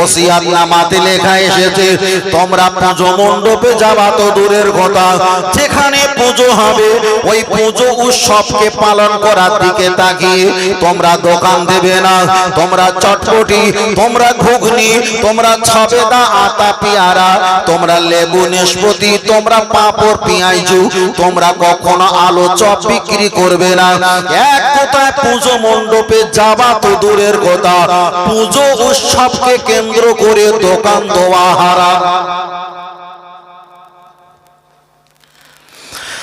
ওসিয়াত নামাতে লেখা এসেছে, তোমরা পুজো মণ্ডপে যাবা তো দূরের কথা, যেখানে পুজো হবে, ওই পুজো উৎসবকে পালন করার দিকে তাকিয়ে তোমরা দোকান দেবে না, তোমরা চটপটি, তোমরা ঘুগনি, তোমরা ছবেদা আতা পেয়ারা, তোমরা লেবু নেশপতি তোমরা পাঁপড়, পেঁয়াজু, তোমরা কখনো আলো চপ বিক্রি করবে না। এক কথায় পুজো মণ্ডপে যাবা তো দূরের কথা, পুজো উৎসবকে কেন্দ্র করে দোকান দেওয়া হারা।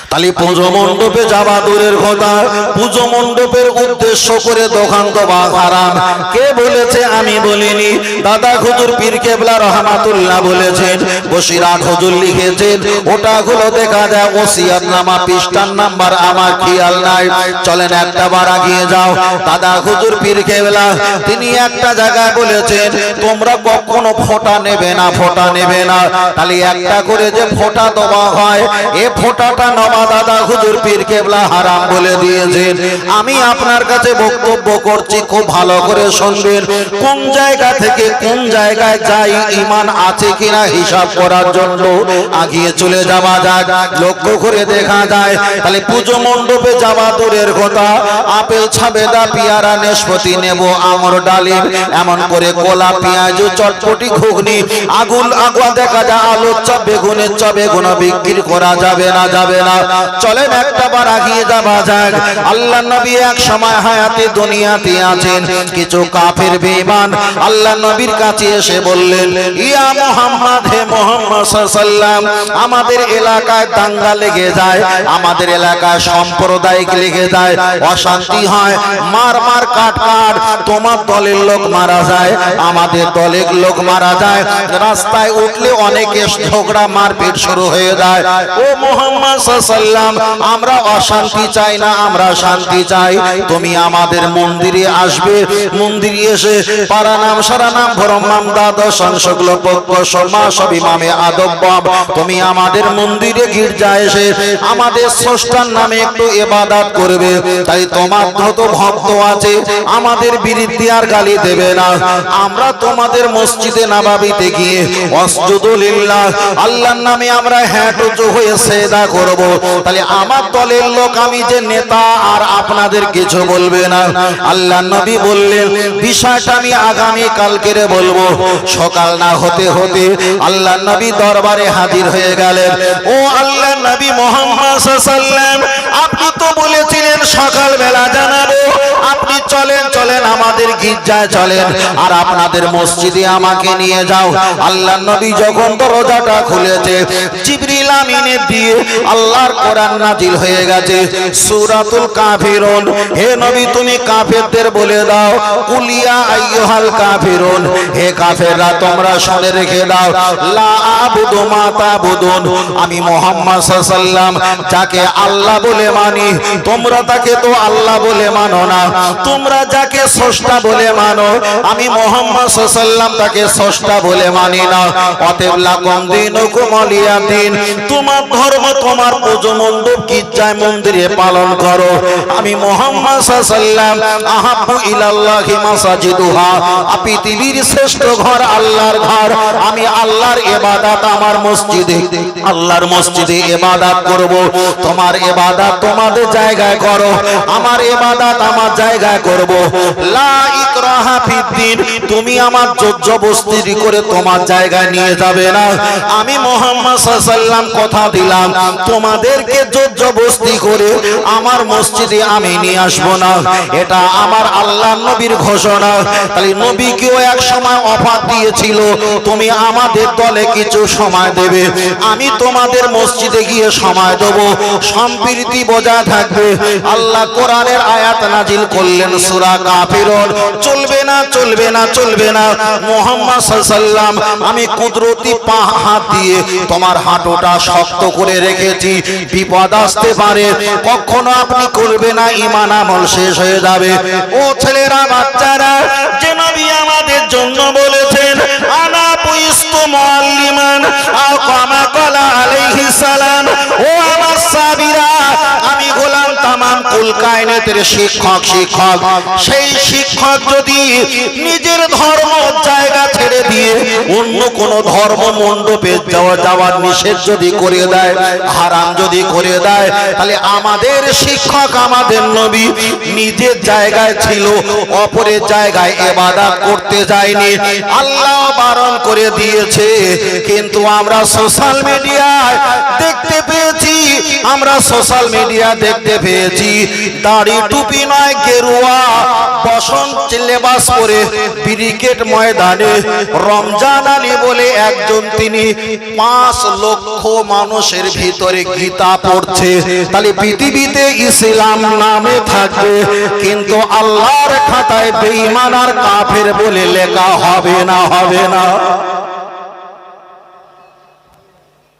তাহলে পুজো মণ্ডপে যাওয়া দূরের কথা। পুজো মণ্ডপের উদ্দেশ্য করে দোকান দেওয়া হারাম। কে বলেছে? আমি বলিনি। দাদা হুজুর পীর কেবলা রহমাতুল্লাহ বলেছেন বসিরাত হুজুর লিখেছেন ওটা গুলো দেখা যায় ওসিয়াত নামা পৃষ্ঠার নাম্বার আমার খেয়াল নাই। চলেন একটা বার আগিয়ে যাও। দাদা হুজুর পীর কেবলা তিনি একটা জায়গায় বলেছেন তোমরা কখনো ফোঁটা নেবে না ফোঁটা নেবে না। তাহলে একটা করে যে ফোঁটা দেওয়া হয় এ ফোঁটাটা দাদা হুজুর পীর কেবলা হারাম বলে দিয়েছেন। আমি আপনার কাছে বক্তব্য করছি, খুব ভালো করে শুনবেন। কোন জায়গা থেকে কোন জায়গায় যাই ইমান আছে কিনা হিসাব করার জন্য আগিয়ে চলে যাওয়া যাক, লক্ষ্য করে দেখা যায়। তাহলে পুজো মণ্ডপে যাওয়া দূরের কথা, আপেল ছাবেদা পিয়ারা নেশপতি নেব আমর ডালিম, এমন করে কোলা, পেঁয়াজ, চটপটি, ঘুগনি, আগুন, আগুয়া দেখা যায়, আলুর চপ, বেগুনের চপ বেগুন বিক্রি করা যাবে না যাবে না। চলেন একটা আগিয়ে যাওয়া যাক। আল্লাহ নবী এক সময় হায়াতে দুনিয়াতে আছেন। কিছু কাফের বেঈমান আল্লাহ নবীর কাছে এসে বললেন, ইয়া মুহাম্মদ, হে মুহাম্মদ সাল্লাম আমাদের এলাকায় দাঙ্গা লেগে যায়, আমাদের এলাকায় সাম্প্রদায়িক লেগে যায়, অশান্তি হয়, মার মার কাট কাট, তোমার দলের লোক মারা যায়, আমাদের দলের লোক মারা যায়, রাস্তায় উঠলে অনেকে ঝগড়া মারপিট শুরু হয়ে যায়। ও মোহাম্মদ সাল্লাম আমরা অশান্তি চাই না, আমরা শান্তি চাই। তুমি আমাদের মন্দিরে আসবে। মন্দিরে এসে পারা নাম, সারা নাম ভরমাম দ্বাদশ, অংশগুলো পক্ষ সমা সব ইমামে আদব তুমি আমাদের মন্দিরে গির্জা এসে আমাদের স্রষ্টার নামে একটু এবাদাত করবে। তাই তোমার যত ভক্ত আছে, আমাদের বিরুদ্ধে আর গালি দেবে না। আমরা তোমাদের মসজিদে নাবাবিতে গিয়ে অসজুদুলিল্লাহ আল্লাহর নামে আমরা হ্যাটুচু হয়ে সেদা করব। তাহলে আমার দলের লোক, আমি যে নেতা, আর আপনাদের কিছু বলবে না। আল্লাহ নবী বললেন, বিষয়টা আমি আগামী কালকেরে বলব। সকাল না হতে হতে আল্লাহ নবী দরবারে হাজির হয়ে গেলেন। ও আল্লাহ নবী মোহাম্মদ সাল্লাম আপনি তো বলেছিলেন সকাল বেলা জানাব। আপনি চলেন চলেন, আমাদের গির্জায় চলেন, আর আপনাদের মসজিদে আমাকে নিয়ে যাও। আল্লাহ নবী যখন দরজাটা খুলেছে, জিবরিল আমিনের দিয়ে আল্লাহর কোরআন নাজিল হয়ে গেছে। সূরাতুল কাফিরুন। হে নবী, তুমি কাফেরদের বলে দাও কুলিয়া আইয়ুহাল কাফিরুন। হে কাফেররা, তোমরা শুনে রেখে দাও, লা আবুদু মা তাবুদুন। আমি মুহাম্মদ সাল্লাল্লাহু যাকে আল্লাহ বলে মানি, তোমরা তাকে তো আল্লাহ বলে মানো না। তোমরা যাকে স্রষ্টা বলে মানো, আমি মোহাম্মদ সাল্লাম তাকে স্রষ্টা বলে মানি না। অতএব লাকুম দিনুকুম আলিয়া দিন। তোমার ধর্ম তোমার পুজো মণ্ডপ গির্জায় মন্দিরে পালন করো। আমি মোহাম্মদ পৃথিবীর শ্রেষ্ঠ ঘর, আল্লাহর ঘর। আমি আল্লাহর ইবাদত আমার মসজিদে, আল্লাহর মসজিদে ইবাদত করব। তোমার ইবাদত তোমাদের জায়গায় করো। আমার ইবাদত আমার জায়গায় করব। লা তুমি আমার জবরদস্তি করে তোমার জায়গায় নিয়ে যাবে না। আমি মোহাম্মদ কথা দিলাম, তোমাদেরকে করে আমার মসজিদে আমি নিয়ে না। এটা আমার আল্লাহ নবীর ঘোষণা। তাহলে এক সময় অফার দিয়েছিল, তুমি আমাদের দলে কিছু সময় দেবে। আমি তোমাদের মসজিদে গিয়ে সময় দেব। সম্প্রীতি বজায় থাকবে। আল্লাহ কোরআনের আয়াত নাজিল করলেন সূরা চলবে না চলবে না চলবে না। মুহাম্মদ সাল্লাম আমি কুদরতি পা হাত দিয়ে তোমার হাঁটুটা শক্ত করে রেখেছি। বিপদ আসতে পারে, কখনো আপনি করবে না ইমান আমল শেষ হয়ে যাবে। ও ছেলেরা, বাচ্চারা, যে নবী আমাদের জন্য বলেছেন, আনা পুইস্তু মুআল্লিমান আও কামা ক্বালা আলাইহিস সালাম। ও আমার সাবিরা তামাম কুল কায়নাতের শিক্ষক শিক্ষক। সেই শিক্ষক যদি নিজের ধর্ম জায়গা ছেড়ে দিয়ে অন্য কোন ধর্ম মণ্ডপে যাওয়া যাওয়ার নিষেধ যদি করে দেয়, হারাম যদি করে দেয়, তাহলে আমাদের শিক্ষক, আমাদের নবী নিজের জায়গায় ছিল, অপরের জায়গায় এবাদা করতে যায়নি। আল্লাহ বারণ করে দিয়েছে, কিন্তু আমরা সোশ্যাল মিডিয়ায় দেখতে পেয়েছি, আমরা সোশ্যাল মিডিয়া দেখতে পেয়েছি দাড়ি টুপি নয়, গেরুয়া, বসন্ত লেবাস পরে ব্রিকেট ময়দানে রমজান আলী বলে একজন তিনি পাঁচ লক্ষ মানুষের ভিতরে গীতা পড়ছে। তাহলে পৃথিবীতে ইসলাম নামে থাকবে, কিন্তু আল্লাহর খাতায় বেঈমান আর কাফের বলে লেখা হবে না হবে না।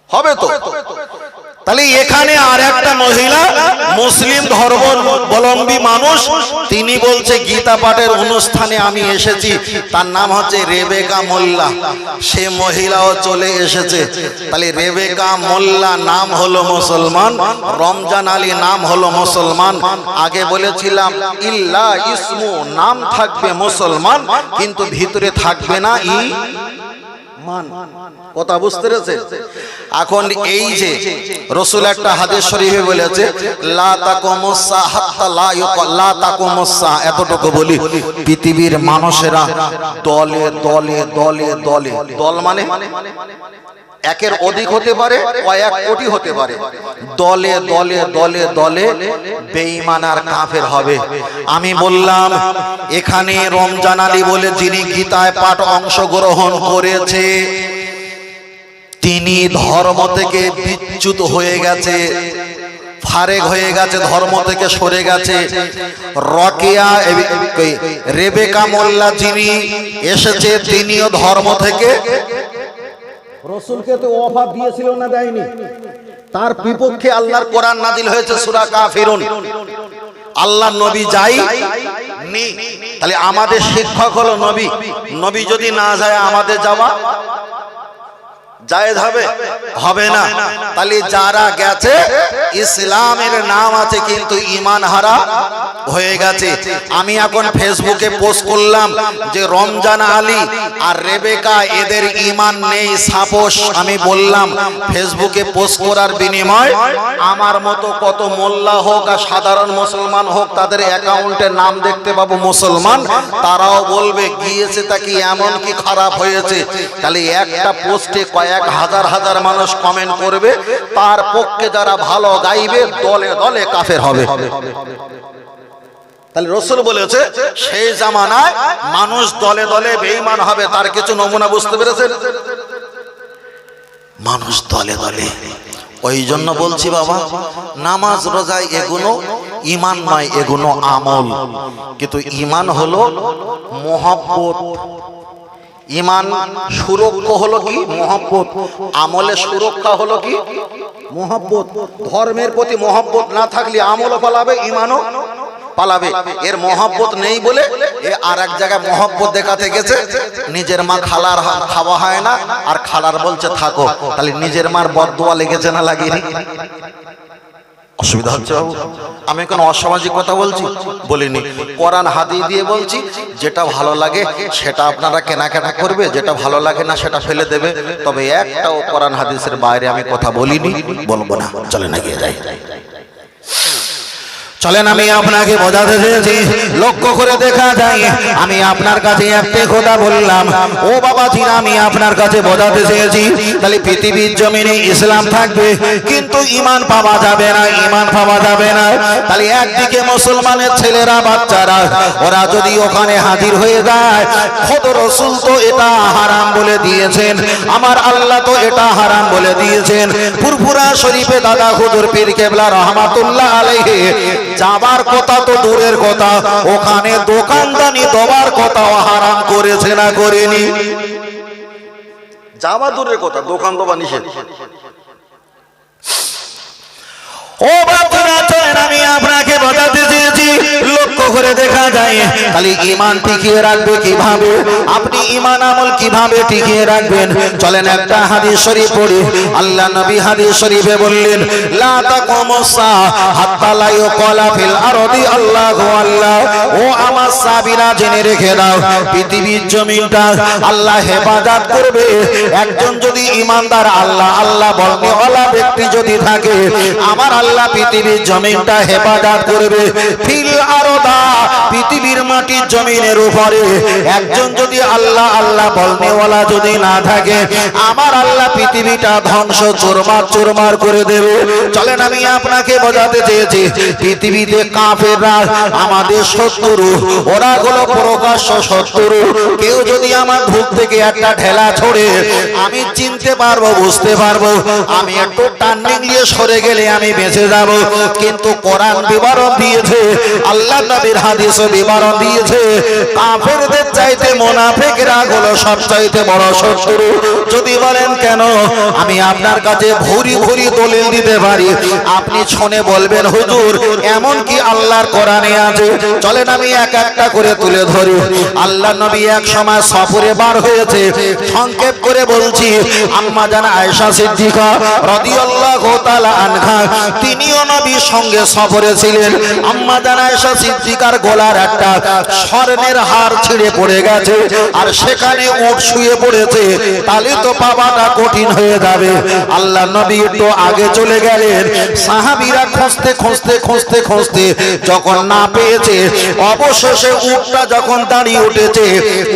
হবে তো? তাহলে এখানে আর একটা মহিলা মুসলিম ধর্মাবলম্বী মানুষ, তিনি বলছে, গীতা পাঠের অনুষ্ঠানে আমি এসেছি, তার নাম হচ্ছে রেবেকা মোল্লা, সে মহিলাও চলে এসেছে। তাহলে রেবেকা মোল্লা নাম হলো মুসলমান, রমজান আলী নাম হলো মুসলমান। আগে বলেছিলাম, ইল্লা ইসমু নাম থাকবে মুসলমান, কিন্তু ভিতরে থাকবে না ই মান। কথা বুঝতে পেরেছে এখন এই যে রসুল একটা হাদিস শরীফে বলেছে লা তাকুমুসা হাত্তা লা লা তাকুমুসা এতটুকু বলি পৃথিবীর মানুষেরা দলে দলে দলে দলে দল মানে একের অধিক হতে পারে কয়েক কোটি হতে পারে। দলে দলে দলে দলে বেঈমান আর কাফের হবে। আমি বললাম এখানে রমজান আলী বলে যিনি গীতায় পাঠ অংশগ্রহণ করেছে তিনি ধর্ম থেকে বিচ্যুত হয়ে গেছে ফারেক হয়ে গেছে ধর্ম থেকে সরে গেছে। রকেয়া রেবেকা মোল্লা যিনি এসেছে তিনিও ধর্ম থেকে রসুলকে তো অফার দিয়েছিল না দেয়নি। তার বিপক্ষে আল্লাহর কোরআন নাজিল হয়েছে সূরা কাফিরুন। আল্লাহ নবী যাই নি তাহলে আমাদের শিক্ষক হলো নবী। নবী যদি না যায় আমাদের যাওয়া জায়েজ হবে? হবে না। তাহলে যারা গেছে ইসলামের নাম আছে কিন্তু ইমান হারা হয়ে গেছে। আমি এখন ফেসবুকে পোস্ট করলাম যে রমজান আলী আর রেবেকা এদের ইমান নেই সাপোস। আমি বললাম ফেসবুকে পোস্ট করার বিনিময় আমার মতো কত মোল্লা হোক আর সাধারণ মুসলমান হোক তাদের অ্যাকাউন্টের নাম দেখতে পাবো মুসলমান তারাও বলবে গিয়েছে তা কি এমন কি খারাপ হয়েছে? তাহলে একটা পোস্টে কয়েক হাজার হাজার মানুষ কমেন্ট করবে, তার পক্ষে যারা ভালো গাইবে, দলে দলে কাফের হবে। তাহলে রসুল বলেছে, সেই জামানায় মানুষ দলে দলে বেইমান হবে, তার কিছু নমুনা বুঝতে পেরেছেন? মানুষ দলে দলে। ওই জন্য বলছি বাবা, নামাজ রোজা এগুলো ইমান নয় এগুলো আমল। কিন্তু ইমান হলো মহব্বত। ইমান সুরক্ষা হলো কি? মহব্বত। আমলে সুরক্ষা হলো কি? মহব্বত। ধর্মের প্রতি মহব্বত না থাকলে আমলও পালাবে, ইমানও পালাবে। এর মহব্বত নেই বলে এ আর এক জায়গায় মহব্বত দেখাতে গেছে, নিজের মা খালার খাওয়া হয় না, আর খালার বলছে, থাকো। তাহলে নিজের মার বদদোয়া লেগেছে না লাগেনি? অসুবিধা হচ্ছে বাবু। আমি কোনো অসামাজিক কথা বলছি? বলিনি। কোরআন হাতি দিয়ে বলছি, যেটা ভালো লাগে সেটা আপনারা কেনাকাটা করবে, যেটা ভালো লাগে না সেটা ফেলে দেবে। তবে একটাও কোরআন হাদিসের বাইরে আমি কথা বলিনি, বলব না। চলে না গিয়ে যাই। চলেন, আমি আপনাকে বোঝাতে চেয়েছি। লক্ষ্য করে দেখা যায়, আমি আপনার কাছে একটি কথা বললাম। ও বাবা জিনা আমি আপনার কাছে বোঝাতে চেয়েছি। তাহলে পৃথিবীর জমিনে ইসলাম থাকবে, কিন্তু ইমান পাওয়া যাবে না, ইমান পাওয়া যাবে না। তাহলে একদিকে মুসলমানের ছেলেরা, বাচ্চারা, ওরা যদি ওখানে হাজির হয়ে যায়, খোদ রসুল তো এটা হারাম বলে দিয়েছেন, আমার আল্লাহ তো এটা হারাম বলে দিয়েছেন। ফুরফুরা শরীফে দাদা হুজুর পীর কেবলা রহমাতুল্লাহ আলাইহি যাবার কথা তো দূরের কথা। ওখানে দোকানদানি দেওয়ার কথাও হারাম করেছে না করেনি। যাওয়া দূরের কথা দোকান দেওয়া নিষেধ। ও বাচ্চারা চলেন আমি আপনাকে লক্ষ্য করে দেখা যায়। তাহলে ইমান টিকিয়ে রাখবে কীভাবে? আপনি ইমান আমল কীভাবে টিকিয়ে রাখবেন? চলেন একটা হাদিস শরীফ পড়ি। আল্লাহ নবী হাদিস শরীফে বললেন, লা হাত্তা লা ফিল আরদি, আল্লাহু আল্লাহ। ও আমার জেনে রেখে দাও, পৃথিবীর জমিনটা আল্লাহ হেফাজত করবে। একজন যদি ইমানদার আল্লাহ আল্লাহ বলবে, ওলা ব্যক্তি যদি থাকে, আমার আল্লাহ পৃথিবীর জমিনটা হেফাজত করবে। ফিল আরদা পৃথিবীর মাটির জমিনের উপরে। একজন যদি আল্লাহ আল্লাহ বলনেওয়ালা যদি না থাকে, আমার আল্লাহ পৃথিবীটা ধ্বংস, চোরমার চোরমার করে দেবে। চলেন, আমি আপনাকে বোঝাতে চেয়েছি, পৃথিবীতে কাফেররা আমাদের শত্রু, ওরা হলো প্রকাশ্য শত্রু। কেউ যদি আমার ভুল থেকে একটা ঢেলা ছড়ে, আমি চিনতে পারব, বুঝতে পারব। আমি একটু টার্নিং দিয়ে সরে গেলে আমি বেঁচে যাব। কিন্তু কোরআন বিবরণ দিয়েছে, আল্লাহ নবীর হাদিসও বিবরণ দিয়েছে। কাফেরদের চাইতে মোনাফেকরা হলো সব চাইতে বড় শত্রু। যদি বলেন, কেন? আমি আপনার কাছে ভুরি ভুরি দলিল দিতে পারি। আপনি ছনে বলবেন, হুজুর, এমন কি আল্লাহর কোরআনে আছে? চলেন আমি এক একটা করে তুলে ধরি। আল্লাহ নবী এক সময় সফরে বার হয়েছে। সংক্ষেপ করে বলছি, আম্মা জান আয়েশা সিদ্দিকা রাদিয়াল্লাহু তাআলা আনহা, তিনিও নবীর সঙ্গে সফরে ছিলেন। আম্মা জান আয়েশা সিদ্দিকার গলার একটা স্বর্ণের হার ছিঁড়ে পড়ে গেছে। আর সেখানে উট শুয়ে পড়েছে। তাহলে তো পাওয়াটা কঠিন হয়ে যাবে। আল্লাহ নবী একটু আগে চলে গেলেন। সাহাবীরা খুঁজতে খুঁজতে খুঁজতে খুঁজতে যখন না পেয়েছে, অবশেষে উটটা যখন দাঁড়িয়ে উঠেছে,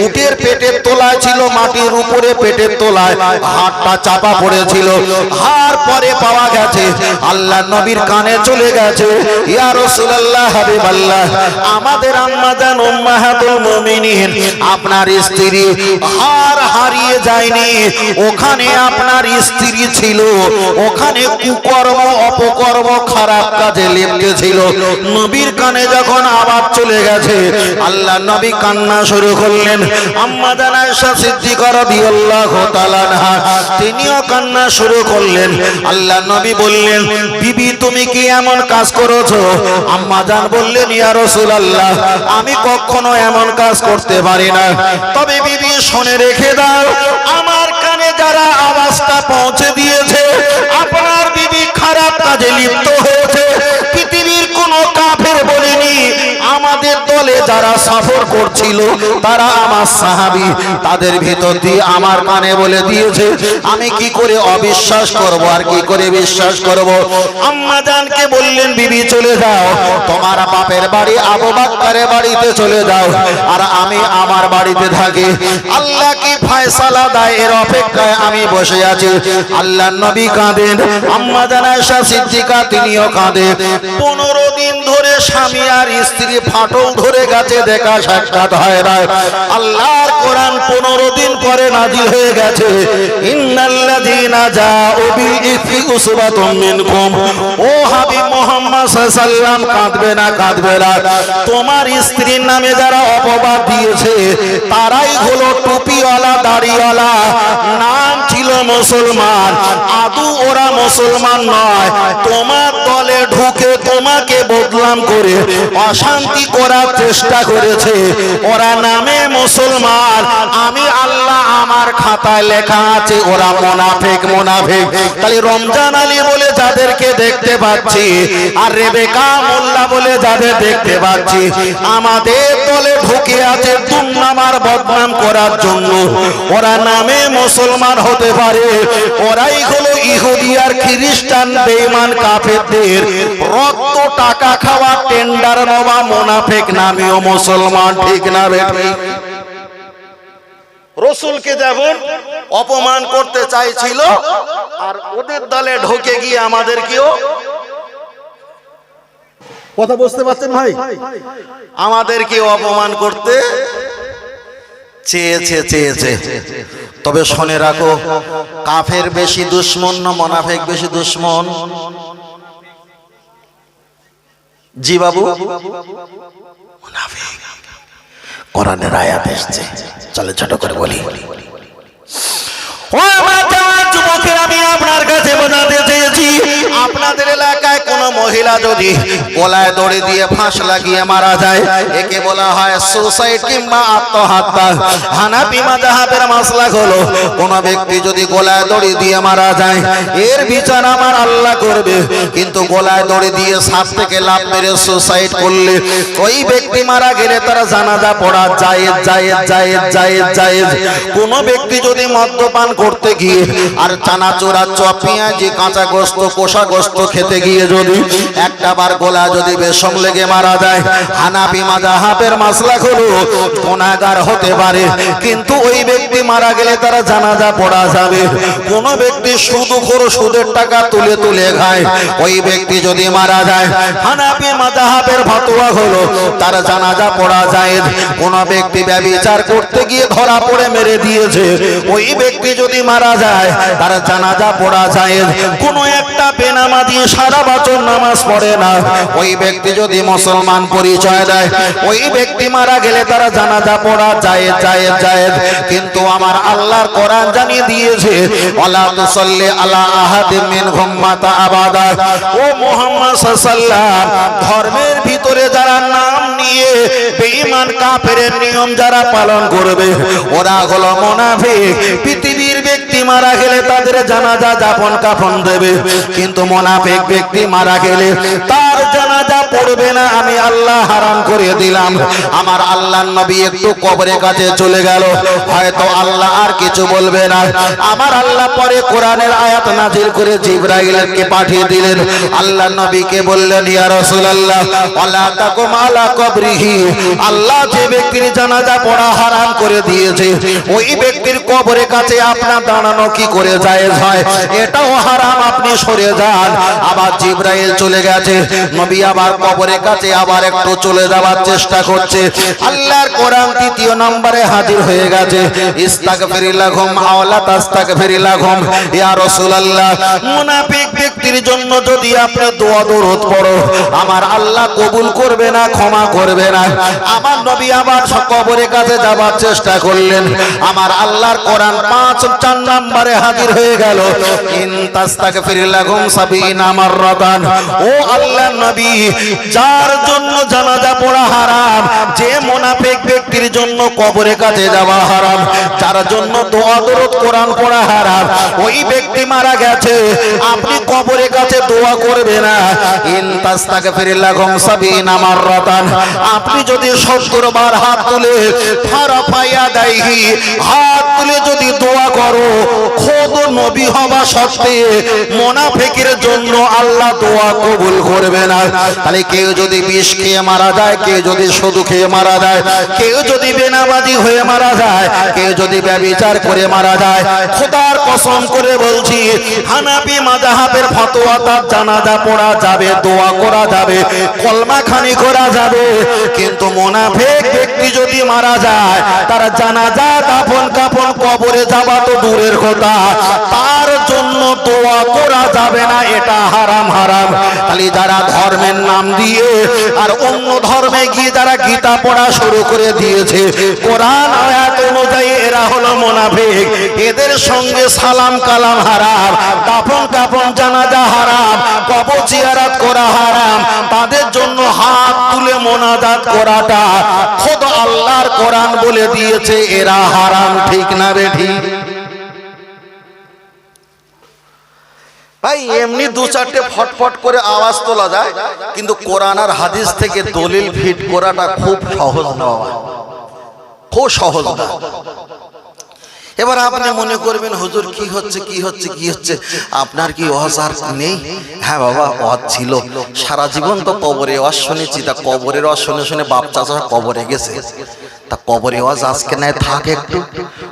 উটের পেটের তোলায় ছিল মাটির উপরে পেটের তোলায় হাতটা চাপা পড়েছিল। হার পরে পাওয়া গেছে। আল্লাহ নবীর কানে চলে গেছে, ইয়া রাসূলুল্লাহ হাবিবাল্লাহ আমাদের আম্মা জান উম্মাহাতুল মুমিনিন। আপনার স্ত্রী হার হারিয়ে যায়নি। ওখানে আপনার স্ত্রী ছিল। ওখানে কুকর্ম অপকর্ম খারাপ কাজে লিপ্ত ছিল। নবীর কানে যখন আবার চলে গেছে আল্লাহ নবী কান্না শুরু করলেন। আম্মা জান আয়েশা সিদ্দিকা রাদিয়াল্লাহু তাআলা আনহা তিনিও কান্না শুরু করলেন। আল্লাহ নবী বললেন বিবি তুমি কি এমন কাজ করেছ? আম্মা জান বললেন ইয়া রাসূলুল্লাহ, আমি কখনো এমন কাজ করতে পারি না। তবে বিবি, শুনে রেখে দাও, আমার কানে যারা আওয়াজটা পৌঁছে দিয়েছে, আপনার বিবি খারাপ কাজে লিপ্ত হয়েছে। পৃথিবীর কোনো কাফের বলেনি, আমাদের দলে যারা সফর করছিল, তারা আমার সাহাবি। তাদের ভিতর দিয়ে আমার কানে বলে দিয়েছে, আমি কি করে অবিশ্বাস করব আর কি করে বিশ্বাস করব? আম্মা জানকে বললেন, বিবি, চলে যাও। তোমার বাপের বাড়ি আবু বাক্কারের বাড়িতে চলে যাও। আর আমি আমার বাড়িতে থাকি। আল্লাহ কি ফয়সালা দেয়? এর অপেক্ষায় আমি বসে আছি। আল্লাহ নবী কাঁদেন। আম্মা জান আয়েশা, সিদ্দিকা তিনিও কাঁদেন পনেরো দিন ধরে স্বামী আর স্ত্রী ফাটল ধরে গেছে, দেখা সাক্ষাৎ হয় না। আল্লাহর কোরআন পনেরো দিন পরে নাজিল হয়ে গেছে। ও কাঁদবে না কাঁদবে না। তোমার স্ত্রীর নামে যারা অপবাদ দিয়েছে, তারাই হলো টুপিওয়ালা, দাড়িওয়ালা। ছিল মুসলমান, আদু ওরা মুসলমান নয়। তোমার দলে ঢুকে তোমাকে বদনাম করে, অশান্তি করার চেষ্টা করেছে। ওরা নামে মুসলমান, আমি আল্লাহ আমার খাতায় লেখা আছে, ওরা মোনাফেক মোনাফেক। তাহলে রমজান আলী বলে যাদেরকে দেখতে পাচ্ছি, আর রেবেকা মোল্লা বলে যাদের দেখতে পাচ্ছি, আমাদের দলে ঢুকে আছে দুর্নামার বদনাম করার জন্য। ওরা নামে মুসলমান হতে পারে। ওরাই হলো ইহুদি আর খ্রিস্টান, বেঈমান কাফেরদের। রক্ত, টাকা খাওয়া টেন্ডার নবা মোনাফেক নামেও মুসলমান, ঠিক না বেঠিক রসুলকে যেমন অপমান করতে চাইছিল, আর ওদের দলে ঢোকে গিয়ে আমাদেরকেও কথা বুঝতে পারছেন ভাই? আমাদেরকে অপমান করতে চেয়েছে চেয়েছে তবে শোনে রাখো, কাফের বেশি দুশ্মন না মোনাফেক বেশি দুশ্মন? জি বাবু। কোরআনের আয়াত এসছে। চলে ছোট করে বলি। এর বিচার আমার আল্লাহ করবে। কিন্তু গলায় দড়ি দিয়ে সাত থেকে লাভ মেরে সুসাইড করলে, ওই ব্যক্তি মারা গেলে তারা জানাজা পড়া জায়েজ জায়েজ ব্যক্তি যদি মদ্যপান করতে গিয়ে আর চানাচুরা চপ পেঁয়াজি, কাঁচা গোস্ত, কোষা গোস্ত খেতে গিয়ে যদি একটা বার গোলা যদি বেসম লেগে মারা যায় হানাপি মাজাহাবের মাসলা হলো গুনাহগার হতে পারে। কিন্তু ওই ব্যক্তি মারা গেলে তারা জানাজা পড়া যাবে। কোন ব্যক্তি শুধু করে সুদের টাকা তুলে তুলে খায়। ওই ব্যক্তি যদি মারা যায় হানাপি মাজাহাবের ফতোয়া হলো, তার জানাজা পড়া যায় কোন ব্যক্তি ব্যবিচার করতে গিয়ে ধরা পড়ে মেরে দিয়েছে। ওই ব্যক্তি যদি মারা যায়, তার জানাজা পড়া যায় কোন একটা বেনামা দিয়ে সারা বছর নামাজ পড়ে না। ওই ব্যক্তি যদি মুসলমান পরিচয় দেয়, ওই ব্যক্তি মারা গেলে তারা জানাজা পড়া যায় যায় যায় কিন্তু আমার আল্লাহর কোরআন জানিয়ে দিয়েছে, ওয়ালা তুসাল্লি আলা আহাদিম মিনহুম মাতা আবাদা। ও মুহাম্মদ সাল্লাল্লাহু ধর্মের ভিতরে যারা নাম নিয়ে বেঈমান কাফেরের নিয়ম যারা পালন করবে, ওরা হলো মুনাফিক। পৃথিবীর ব্যক্তি মারা গেলে তাদের জানাজা যাপন কাফন দেবে। কিন্তু মোনাফেক ব্যক্তি মারা গেলে তার জানাজা পড়বে না, আমি আল্লাহ হারাম করে দিলাম। আমার আল্লাহর নবী একটু কবরের কাছে চলে গেল। হয়তো আল্লাহ আর কিছু বলবে না। আমার আল্লাহ পরে কোরআনের আয়াত নাজিল করে জিব্রাইলকে পাঠিয়ে দিলেন। আল্লাহ নবীকে বললেন, ইয়া রাসূলুল্লাহ, ওয়ালা তাকুম আলা কবরিহি। আল্লাহ যে ব্যক্তির জানাজা পড়া হারাম করে দিয়েছে, ওই ব্যক্তির কবরের কাছে আপনার দাঁড়ানো কি করে জায়েজ হয়? এটাও হারাম, আপনি সরে যান। আবার জিব্রাইল চলে গেছে। নবী আবার কবরের কাছে আবার একটু চলে যাওয়ার চেষ্টা করছে। আল্লাহর কোরআন তৃতীয় নম্বরে হাজির হয়ে গেছে। ইস্তাগফিরিল্লাহুম আওলা তাস্তাগফিরিল্লাহুম ইয়া রাসূলুল্লাহ, মুনাফিক ব্যক্তির জন্য যদি আপনি দোয়া দরুদ পড়ো, আমার আল্লাহ কবুল করবে না, ক্ষমা করবে না। আমার নবী আবার কবরের কাছে যাবার চেষ্টা করলেন। আমার আল্লাহর কোরআন পাঁচ, চার নম্বরে হাজির হয়ে গেল। ইন তাস্তাগফিরিল্লাহুম সাবিনা মাররাতান। ও আল্লাহ নবী যার জন্য জানাজা পড়া হারাম যে মোনাফেক জন্য কবরের কাছে যাওয়া হারাম, যার জন্য দোয়া দরুদ, কোরআন পড়া হারাম। ওই ব্যক্তি মারা গেছে, আপনি কবরের কাছে দোয়া করবে না। ইন তাস্তাগফিরিল্লাহুম সাবিনা মাররাতান। আপনি যদি 70 বার হাত তুলে ফারাফায়া দাইহি হাত তুলে যদি দোয়া করো, খোদ নবী হওয়া সত্ত্বে মুনাফিকের জন্য আল্লাহ দোয়া কবুল করবে না। তাহলে কেউ যদি বিষ খেয়ে মারা যায়, কেউ যদি শুধু খেয়ে মারা যায়, কেউ যদি বেনাবাজি হয়ে মারা যায়, কেউ যদি ব্যবিচার করে মারা যায়, খোদার কসম করে বলছি হানাপি মাজাহাবের ফতোয়া তার জানাজা পড়া যাবে, দোয়া করা যাবে, কলমাখানি করা যাবে, কিন্তু মোনাফেক ব্যক্তি যদি মারা যায়, তার জানাজা দাফন কাফন কবরে যাওয়া তো দূরের কথা। তার জন্য দোয়া করা যাবে না, এটা হারাম হারাম। খালি যারা ধর্মের নাম দিয়ে, আর অন্য ধর্মে গিয়ে যারা গীতা পড়া শুরু করে দিয়েছে, কোরআন আয়াত অনুযায়ী এরা হলো মোনাফিক। এদের সঙ্গে সালাম কালাম হারাম, দাফন কাফন জানাজা হারাম, কবর জিয়ারাত করা হারাম। তাদের জন্য হাত তুলে মোনাজাত করাটা খোদ আল্লাহর কোরআন বলে দিয়েছে, এরা হারাম, ঠিক না রে ঠিক? ভাই, এমনি দু চারটে ফটফট করে আওয়াজ তোলা যায়, কিন্তু কোরআন আর হাদিস থেকে দলিল ফিট করাটা খুব সহজ নয়। খুব সহজ এবার আপনি মনে করবেন হুজুর কি হচ্ছে কি হচ্ছে কি হচ্ছে? আপনার কি আর নেই? হ্যাঁ বাবা ওয়াজ ছিল। সারা জীবন তো কবরে ওয়াজ শুনেছি। তা কবরের ওয়াজ শুনে শুনে বাপ চাচা কবরে গেছে। তা কবরে ওয়াজ আজকে নাই থাক একটু।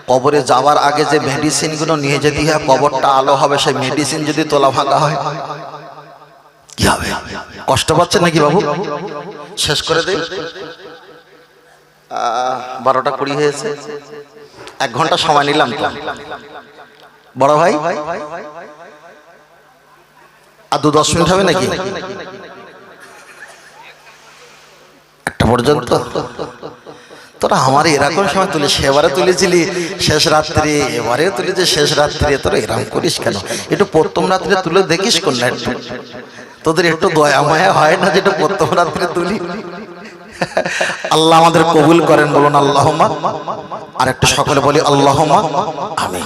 কবরে যাওয়ার আগে যে মেডিসিনগুলো নিয়ে যেতে হয় কবরটা আলো হবে সেই মেডিসিন যদি তোলা ভাঙা হয় কি হবে? কষ্ট পাচ্ছেন নাকি বাবু? শেষ করে আহ, বারোটা কুড়ি হয়েছে। এক ঘণ্টা সময় নিলাম তো। বড় ভাই? আর দু দশ মিনিট হবে নাকি? একটা পর্যন্ত। তোরা আমার এরকম সময় তুলে সেবারে তুলেছিলি শেষ রাত্রি এবারে তুলেছে শেষ রাত্রি তোরা এরকম করিস কেন? একটু প্রথম রাত্রে তুলে দেখিস কোন না একটু। তোদের একটু দয়া মায়া হয় না যেটা প্রথম রাত্রে তুলি? আল্লাহ আমাদের কবুল করেন বলুন আল্লাহ আর একটা সকলে বলি আল্লাহ আমি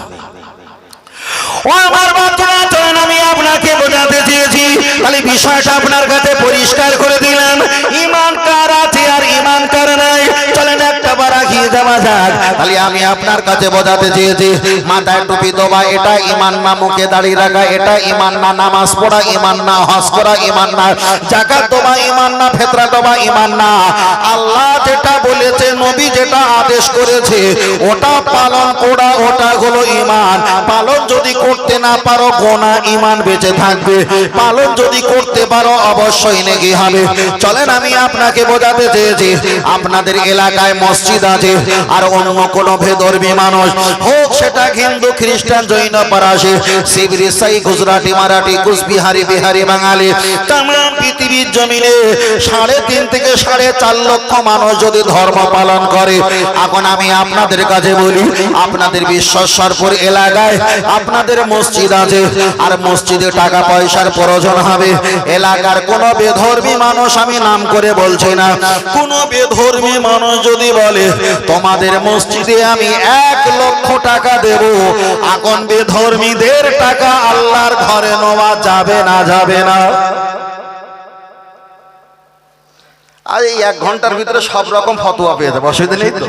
আমি আপনার কাছে ইমান বোঝাতে চেয়েছি, মাথায় টুপি এটা ইমান না, মুখে দাঁড়িয়ে রাখা, এটা ইমান না, নামাজ পড়া, ইমান না করা, ইমান না ইমান না, ফেতরা ইমান না। আল্লাহ যেটা বলেছে, নবী যেটা আদেশ করেছে, ওটা পালন করা, ওটা হলো ইমান। পালন যদি করতে না পারো, গোনা ইমান বেঁচে থাকবে। পালন যদি করতে পারো, অবশ্যই নেকি হবে। চলেন, আমি আপনাকে বোঝাতে চেয়েছি, আপনাদের এলাকায় মসজিদ আছে আর অন্য কোনো ভেদর্মী মানুষ। হোক, সেটা হিন্দু, খ্রিস্টান, জৈন পারাসি শিবির সাই গুজরাটি, মারাঠি, কুচবিহারি, বিহারি, বাঙালি তাম পৃথিবীর জমিনে সাড়ে তিন থেকে সাড়ে চার লক্ষ মানুষ যদি ধর্ম পালন করে, এখন আমি আপনাদের কাছে বলি, আপনাদের বিশ্বাসরপুর এলাকায় আপনাদের মসজিদ আছে, আর মসজিদে টাকা পয়সার প্রয়োজন হবে। এলাকার কোন বেধর্মী মানুষ আমি নাম করে বলছি না। কোন বেধর্মী মানুষ যদি বলে, তোমাদের মসজিদে আমি এক লক্ষ টাকা দেব, এখন বেধর্মীদের টাকা আল্লাহর ঘরে নেওয়া যাবে না যাবে না। আর এই এক ঘণ্টার ভিতরে সব রকম ফতোয়া পেয়ে যাবে, অসুবিধা নেই তো?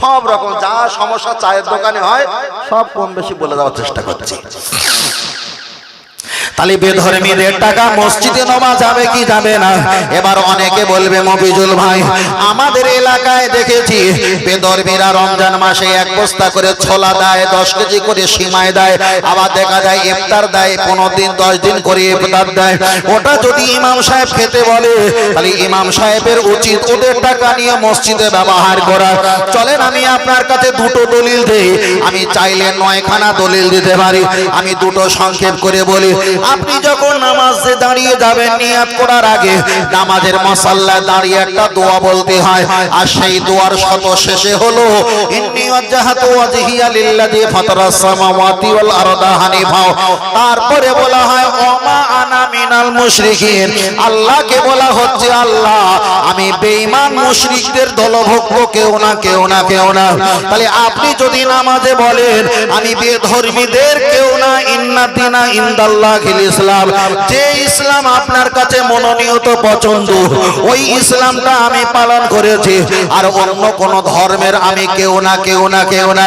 সব রকম, যা সমস্যা চায়ের দোকানে হয়, সব কম বেশি বলে দেওয়ার চেষ্টা করছি। তাহলে বেধর্মীদের টাকা, মসজিদে নমা যাবে কি যাবে না? এবার অনেকে বলবে, মফিজুল ভাই, আমাদের এলাকায় দেখেছি বেধর্মীরা রমজান মাসে এক বস্তা করে ছোলা দেয়, দশ কেজি করে সীমায় দেয়, আবার দেখা যায় ইফতার দেয়, পনেরো দিন, দশ দিন করে ইফতার দেয়। ওটা যদি ইমাম সাহেব খেতে বলে, তাহলে ইমাম সাহেবের উচিত ওদের টাকা নিয়ে মসজিদে ব্যবহার করা। চলেন, আমি আপনার কাছে দুটো দলিল দেই। আমি চাইলে নয়খানা দলিল দিতে পারি। আমি দুটো সংক্ষেপ করে বলি। আপনি যখন নামাজে দাঁড়িয়ে যাবেন, নিয়াত করার আগে নামাজের মসাল্লায় দাঁড়িয়ে একটা দোয়া বলতে হয়। আর সেই দোয়ার শত শেষে হলো তারপরে বলা হয়, ওমা আনা আল্লাহকে বলা হচ্ছে, আল্লাহ, আমি বেঈমান মুশরিকদের দলভুক্ত কেউ না কেউ না কেউ না। তাহলে আপনি যদি নামাজে বলেন, আমি বেধর্মীদের কেউ না, ইন্না দিনা ইসলাম যে ইসলাম আপনার কাছে মনোনীত পছন্দ, ওই ইসলামটা আমি পালন করেছি, আর অন্য কোন ধর্মের আমি কেউ না কেউ না কেউ না।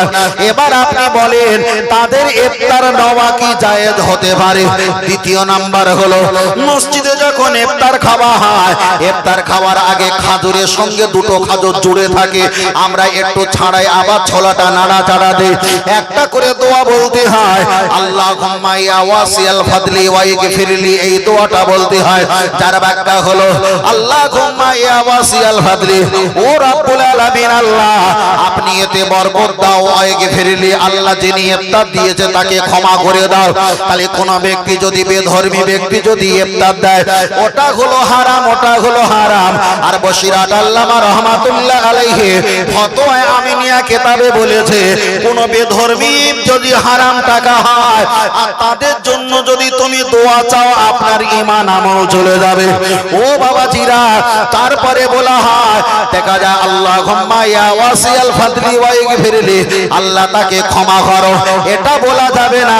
এবার আপনি বলেন, তাদের ইফতার নেওয়া কি জায়েজ হতে পারে? দ্বিতীয় নাম্বার হলো, মসজিদে যখন ইফতার খাওয়া হয়, ইফতার খাওয়ার আগে খাজুরের সঙ্গে দুটো খাজুর জুড়ে থাকে। আমরা একটু ছাড়াই আবার ছোলাটা নাড়া চাড়া দেই। একটা করে দোয়া বলতে হয় আল্লাহ ওয়াসিয়াল ফাদলি ওয়াইগফিরলি এই দোয়াটা বলতে হয়। ব্যাখ্যা হলো আল্লাহ কোন বেধর্মী যদি হারাম টাকা হয় তাদের জন্য যদি তুমি দোয়া চাও, আপনার ইমান আমল চলে যাবে। ও বাবাজিরা, তারপরে বলা হয়, দেখা যায় আল্লাহ আল্লাহ তাকে ক্ষমা করো। এটা বলা যাবে না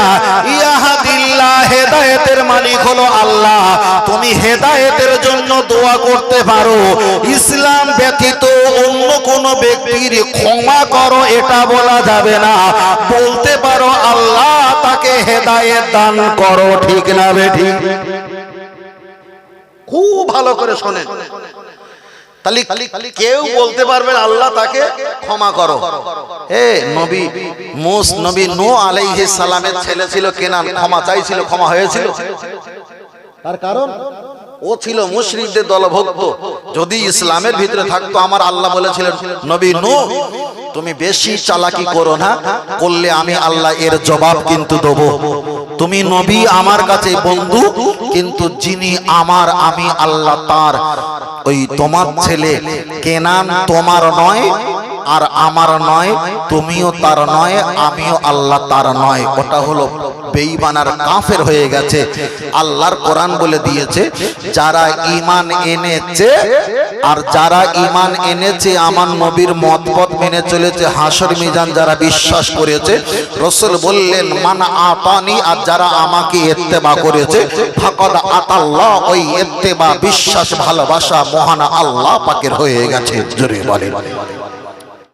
ইয়াহাদিল্লাহ হেদায়েতের মালিক হলো আল্লাহ। তুমি হেদায়েতের জন্য দোয়া করতে পারো। ইসলাম ব্যতীত অন্য কোন ব্যক্তির ক্ষমা করো, এটা বলা যাবে না। বলতে পারো, আল্লাহ তাকে হেদায়েত দান করো, ঠিক না বেঠিক খুব ভালো করে শোনেন। তাহলে কেউ বলতে পারবেন আল্লাহ তাকে ক্ষমা করো। এ নবী মুস নবী নো আলাইহিস সালামের ছেলে ছিল কেনান ক্ষমা চাইছিল ক্ষমা হয়েছিল। তার কারণ ও ছিল মুশরিকদের দলভুক্ত। যদি ইসলামের ভিতরে থাকতো আমার আল্লাহ বলেছিলেন নবী নূহ তুমি বেশি চালাকি করো না করলে আমি আল্লাহ এর জবাব কিন্তু দেব। তুমি নবী আমার কাছে বন্ধু কিন্তু যিনি আমার আমি আল্লাহ তার। ওই তোমার ছেলে কেনান তোমার নয়? আর আমার নয়, তুমিও তার নয়, আমিও আল্লাহ তার নয়। ওটা হলো বেঈমানার কাফের হয়ে গেছে। আল্লাহর কোরআন বলে দিয়েছে, যারা ঈমান এনেছে আর যারা ঈমান এনেছে, আমার নবীর মত মতপথ মেনে চলেছে, হাসর মিজান যারা বিশ্বাস করেছে, রসুল বললেন, মান আতানি আর যারা আমাকে ইত্তেবা করেছে, ফাকাদ আতাল্লাহ ওই ইত্তেবা, বিশ্বাস, ভালোবাসা মহান আল্লাহ পাকের হয়ে গেছে। জোরে বলে